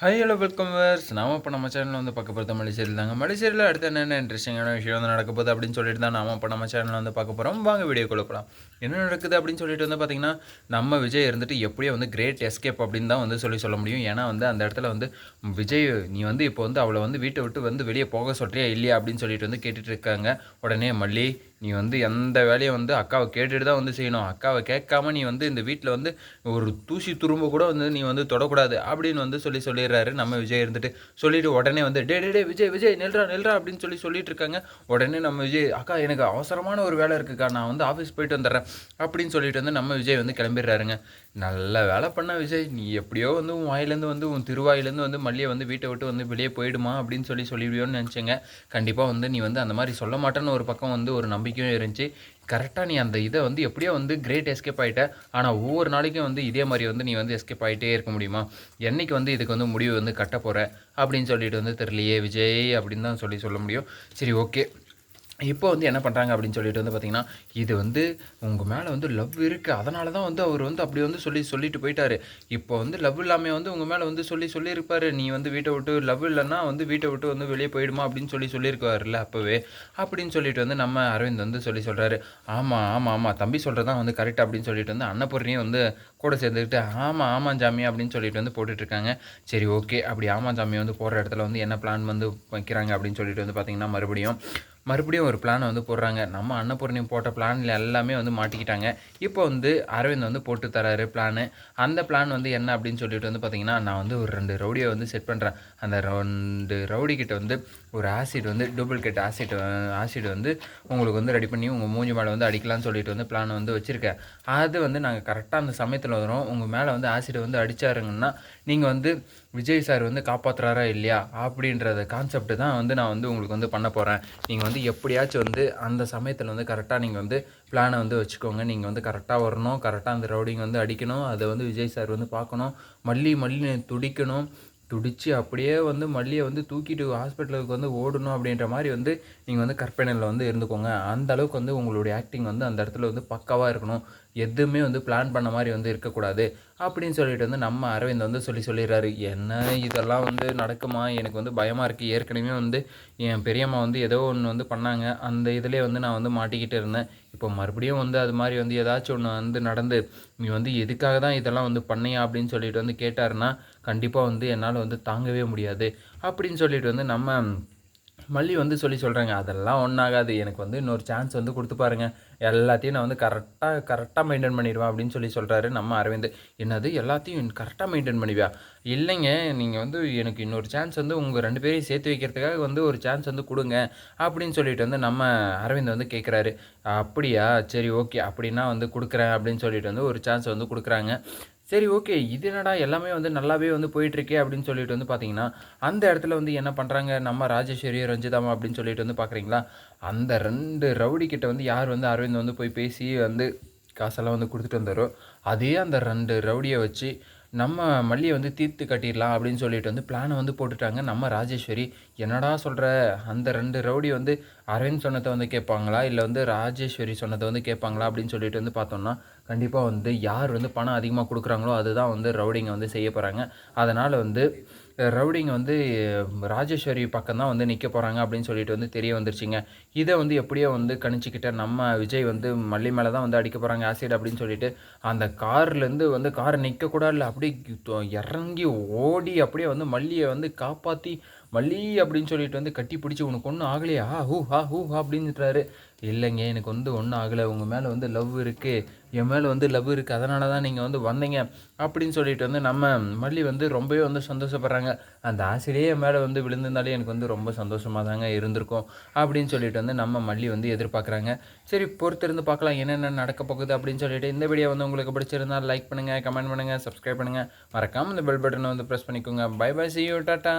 Hi hello welcome verse நாம இப்போ நம்ம சேனலில் வந்து பார்க்க போகிறது மலேசியரில் தாங்க. மலேசியரில் அடுத்து என்னென்ன இன்ட்ரெஸ்டிங்கான விஷயம் வந்து நடக்க போகுது அப்படின்னு சொல்லிட்டு தான் நாம இப்போ நம்ம சேனலில் வந்து பார்க்க போகிறோம் வாங்க வீடியோ கொடுக்கலாம் என்ன நடக்குது அப்படின்னு சொல்லிட்டு வந்து பார்த்தீங்கன்னா நம்ம விஜய் இருந்துட்டு எப்படியோ வந்து கிரேட் எஸ்கேப் அப்படின்னு தான் வந்து சொல்லி சொல்ல முடியும். ஏன்னா வந்து அந்த இடத்துல வந்து விஜய் நீ வந்து இப்போ வந்து அவளை வந்து வீட்டை விட்டு வந்து வெளியே போக சொல்கிறியா இல்லையா அப்படின்னு சொல்லிட்டு வந்து கேட்டுட்டு இருக்காங்க. உடனே மல்லி நீ வந்து எந்த வேலையை வந்து அக்காவை கேட்டுட்டு தான் வந்து செய்யணும். அக்காவை கேட்காம நீ வந்து இந்த வீட்டில் வந்து ஒரு தூசி துரும்ப கூட வந்து நீ வந்து தொடக்கூடாது அப்படின்னு வந்து சொல்லி சொல்லிடுறாரு. நம்ம விஜய் இருந்துட்டு சொல்லிட்டு உடனே வந்து டே டே டே விஜய் விஜய் நெல்றா நெல்றா அப்படின்னு சொல்லி சொல்லிட்டு இருக்காங்க. உடனே நம்ம விஜய் அக்கா எனக்கு அவசரமான ஒரு வேலை இருக்குக்கா. நான் வந்து ஆஃபீஸ் போயிட்டு வந்துடுறேன். அப்படின்னு சொல்லிட்டு வந்து நம்ம விஜய் வந்து கிளம்பிடுறாருங்க. நல்ல வேலை பண்ண விஜய். நீ எப்படியோ வந்து உன் வாயிலேருந்து வந்து உன் திருவாயிலேருந்து வந்து மல்லியை வந்து வீட்டை விட்டு வந்து வெளியே போயிடுமா அப்படின்னு சொல்லி சொல்லிவிடுவோன்னு நினச்சேங்க. கண்டிப்பாக வந்து நீ வந்து அந்த மாதிரி சொல்ல மாட்டேன்னு ஒரு பக்கம் வந்து ஒரு நம்பிக்கையும் இருந்துச்சு. கரெக்டாக நீ அந்த இதை வந்து எப்படியோ வந்து கிரேட் எஸ்கேப் ஆகிட்ட ஆனால் ஒவ்வொரு நாளைக்கும் வந்து இதே மாதிரி வந்து நீ வந்து எஸ்கேப் ஆகிட்டே இருக்க முடியுமா? என்னைக்கு வந்து இதுக்கு வந்து முடிவு வந்து கட்ட போகிற அப்படின்னு சொல்லிட்டு வந்து தெரியலையே விஜய் அப்படின்னு தான் சொல்லி சொல்ல முடியும். சரி ஓகே இப்போ வந்து என்ன பண்ணுறாங்க அப்படின்னு சொல்லிட்டு வந்து பார்த்தீங்கன்னா இது வந்து உங்கள் மேலே வந்து லவ் இருக்குது அதனால தான் வந்து அவர் வந்து அப்படி வந்து சொல்லி சொல்லிட்டு போயிட்டாரு. இப்போ வந்து லவ் இல்லாமல் வந்து உங்கள் மேலே வந்து சொல்லி சொல்லியிருப்பாரு. நீ வந்து வீட்டை விட்டு லவ் இல்லைன்னா வந்து வீட்டை விட்டு வந்து வெளியே போயிடுமா அப்படின்னு சொல்லி சொல்லியிருக்காருல்ல அப்போவே. அப்படின்னு சொல்லிட்டு வந்து நம்ம அரவிந்த் வந்து சொல்லி சொல்கிறாரு ஆமாம் ஆமாம் ஆமாம் தம்பி சொல்கிறது தான் வந்து கரெக்ட் அப்படின்னு சொல்லிட்டு வந்து அன்னபூர்ணியும் வந்து கூட சேர்ந்துக்கிட்டு ஆமாம் ஆமாம் ஜாமி அப்படின்னு சொல்லிட்டு வந்து போட்டுட்ருக்காங்க. சரி ஓகே அப்படி ஆமாம் ஜாமி வந்து போகிற இடத்துல வந்து என்ன பிளான் வந்து வைக்கிறாங்க அப்படின்னு சொல்லிட்டு வந்து பார்த்திங்கன்னா மறுபடியும் மறுபடியும் ஒரு பிளானை வந்து போடுறாங்க. நம்ம அன்னபூர்ணி போட்ட பிளானில் எல்லாமே வந்து மாட்டிக்கிட்டாங்க. இப்போ வந்து அரவிந்த் வந்து போட்டு தராரு பிளானு அந்த பிளான் வந்து என்ன அப்படின்னு சொல்லிட்டு வந்து பார்த்தீங்கன்னா நான் வந்து ஒரு ரெண்டு ரவுடியை வந்து செட் பண்ணுறேன் அந்த ரெண்டு ரவுடி கிட்ட வந்து ஒரு ஆசிட் வந்து டூப்ளிகேட் ஆசிட் ஆசிட் வந்து உங்களுக்கு வந்து ரெடி பண்ணி உங்கள் மூஞ்சி மேலே வந்து அடிக்கலாம்னு சொல்லிட்டு வந்து பிளான் வந்து வச்சுருக்கேன். அது வந்து நாங்கள் கரெக்டாக அந்த சமயத்தில் வரும். உங்கள் மேலே வந்து ஆசிட் வந்து அடித்தாருங்கன்னா நீங்கள் வந்து விஜய் சார் வந்து காப்பாற்றுறாரா இல்லையா அப்படின்றத கான்செப்ட் தான் வந்து நான் வந்து உங்களுக்கு வந்து பண்ண போகிறேன் நீங்கள் வந்து எப்படியாச்சும் வந்து அந்த சமயத்தில் வந்து கரெக்டாக நீங்கள் வந்து பிளானை வந்து வச்சுக்கோங்க. நீங்கள் வந்து கரெக்டாக வரணும். கரெக்டாக அந்த ரவுடிங் வந்து அடிக்கணும். அதை வந்து விஜய் சார் வந்து பார்க்கணும். மல்லி மல்லி துடிக்கணும். துடித்து அப்படியே வந்து மல்லியை வந்து தூக்கிட்டு ஹாஸ்பிட்டலுக்கு வந்து ஓடணும் அப்படின்ற மாதிரி வந்து நீங்கள் வந்து கற்பனையில் வந்து இருந்துக்கோங்க. அந்த அளவுக்கு வந்து உங்களுடைய ஆக்டிங் வந்து அந்த இடத்துல வந்து பக்காவாக இருக்கணும். எதுவுமே வந்து பிளான் பண்ண மாதிரி வந்து இருக்கக்கூடாது. அப்படின்னு சொல்லிட்டு வந்து நம்ம அரவிந்த் வந்து சொல்லி சொல்லிடுறாரு. என்ன இதெல்லாம் வந்து நடக்குமா? எனக்கு வந்து பயமாக இருக்குது ஏற்கனவே வந்து என் பெரியம்மா வந்து ஏதோ ஒன்று வந்து பண்ணாங்க. அந்த இதிலே வந்து நான் வந்து மாட்டிக்கிட்டு இருந்தேன். இப்போ மறுபடியும் வந்து அது மாதிரி வந்து ஏதாச்சும் ஒன்று வந்து நடந்து நீ வந்து எதுக்காக தான் இதெல்லாம் வந்து பண்ணியா? அப்படின்னு சொல்லிட்டு வந்து கேட்டாருன்னா கண்டிப்பாக வந்து என்னால் வந்து தாங்கவே முடியாது. அப்படின்னு சொல்லிட்டு வந்து நம்ம மல்லி வந்து சொல்லி சொல்கிறாங்க அதெல்லாம் ஒன்றாகாது எனக்கு வந்து இன்னொரு சான்ஸ் வந்து கொடுத்து பாருங்கள் எல்லாத்தையும் நான் வந்து கரெக்டாக கரெக்டாக மெயின்டைன் பண்ணிடுவேன் அப்படின்னு சொல்லி சொல்கிறாரு நம்ம அரவிந்த். என்னது? எல்லாத்தையும் கரெக்டாக மெயின்டைன் பண்ணிவியா இல்லைங்க. நீங்கள் வந்து எனக்கு இன்னொரு சான்ஸ் வந்து உங்கள் ரெண்டு பேரையும் சேர்த்து வைக்கிறதுக்காக வந்து ஒரு சான்ஸ் வந்து கொடுங்க. அப்படின்னு சொல்லிட்டு வந்து நம்ம அரவிந்த் வந்து கேட்குறாரு அப்படியா? சரி ஓகே அப்படின்னா வந்து கொடுக்குறேன் அப்படின்னு சொல்லிட்டு வந்து ஒரு சான்ஸ் வந்து கொடுக்குறாங்க. சரி ஓகே. இது என்னடா? எல்லாமே வந்து நல்லாவே வந்து போயிட்டுருக்கே அப்படின்னு சொல்லிட்டு வந்து பார்த்தீங்கன்னா அந்த இடத்துல வந்து என்ன பண்ணுறாங்க நம்ம ராஜேஸ்வரி ரஞ்சிதாமா அப்படின்னு சொல்லிட்டு வந்து பார்க்குறீங்களா அந்த ரெண்டு ரவுடி கிட்ட வந்து யார் வந்து அரவிந்த் வந்து போய் பேசி வந்து காசெல்லாம் வந்து கொடுத்துட்டு வந்தாரோ அதே அந்த ரெண்டு ரவுடியை வச்சு நம்ம மல்லியை வந்து தீர்த்து கட்டிடலாம் அப்படின்னு சொல்லிட்டு வந்து பிளானை வந்து போட்டுட்டாங்க. நம்ம ராஜேஸ்வரி என்னடா சொல்கிற அந்த ரெண்டு ரவுடி வந்து அரவிந்த் சொன்னதை வந்து கேட்பாங்களா? இல்லை வந்து ராஜேஸ்வரி சொன்னதை வந்து கேட்பாங்களா அப்படின்னு சொல்லிட்டு வந்து பார்த்தோம்னா கண்டிப்பாக வந்து யார் வந்து பணம் அதிகமாக கொடுக்குறாங்களோ அதுதான் வந்து ரவுடிங்க வந்து செய்ய போகிறாங்க அதனால் வந்து ரவுடிங்க வந்து ராஜேஸ்வரி பக்கம் தான் வந்து நிற்க போகிறாங்க அப்படின்னு சொல்லிட்டு வந்து தெரிய வந்துருச்சுங்க. இதை வந்து எப்படியோ வந்து கணிச்சிக்கிட்ட நம்ம விஜய் வந்து மல்லி மேலே தான் வந்து அடிக்க போகிறாங்க ஆசிட் அப்படின்னு சொல்லிட்டு அந்த கார்லேருந்து வந்து கார் நிற்கக்கூடாது இல்லை அப்படியே இறங்கி ஓடி அப்படியே வந்து மல்லியை வந்து காப்பாற்றி மல்லி அப்படின்னு சொல்லிட்டு வந்து கட்டி பிடிச்சி உனக்கு ஒன்றும் ஆகலையா? ஹூ ஹா ஹூ ஹா அப்படின்னுறாரு இல்லைங்க எனக்கு வந்து ஒன்றும் ஆகலை. உங்கள் மேலே வந்து லவ் இருக்குது என் மேலே வந்து லவ் இருக்குது அதனால தான் நீங்கள் வந்து வந்தீங்க. அப்படின்னு சொல்லிட்டு வந்து நம்ம மல்லி வந்து ரொம்பவே வந்து சந்தோஷப்படுறாங்க. அந்த ஆசிரியே என் மேலே வந்து விழுந்திருந்தாலே எனக்கு வந்து ரொம்ப சந்தோஷமாக தாங்க இருந்திருக்கும் அப்படின்னு சொல்லிட்டு வந்து நம்ம மல்லி வந்து எதிர்பார்க்குறாங்க. சரி பொறுத்திருந்து பார்க்கலாம் என்னென்ன நடக்க போகுது அப்படின்னு சொல்லிட்டு இந்த வீடியோ வந்து உங்களுக்கு பிடிச்சிருந்தால் லைக் பண்ணுங்கள் கமெண்ட் பண்ணுங்கள் சப்ஸ்கிரைப் பண்ணுங்கள் மறக்காமல் இந்த பெல் பட்டனை வந்து ப்ரெஸ் பண்ணிக்கோங்க. Bye bye see you tata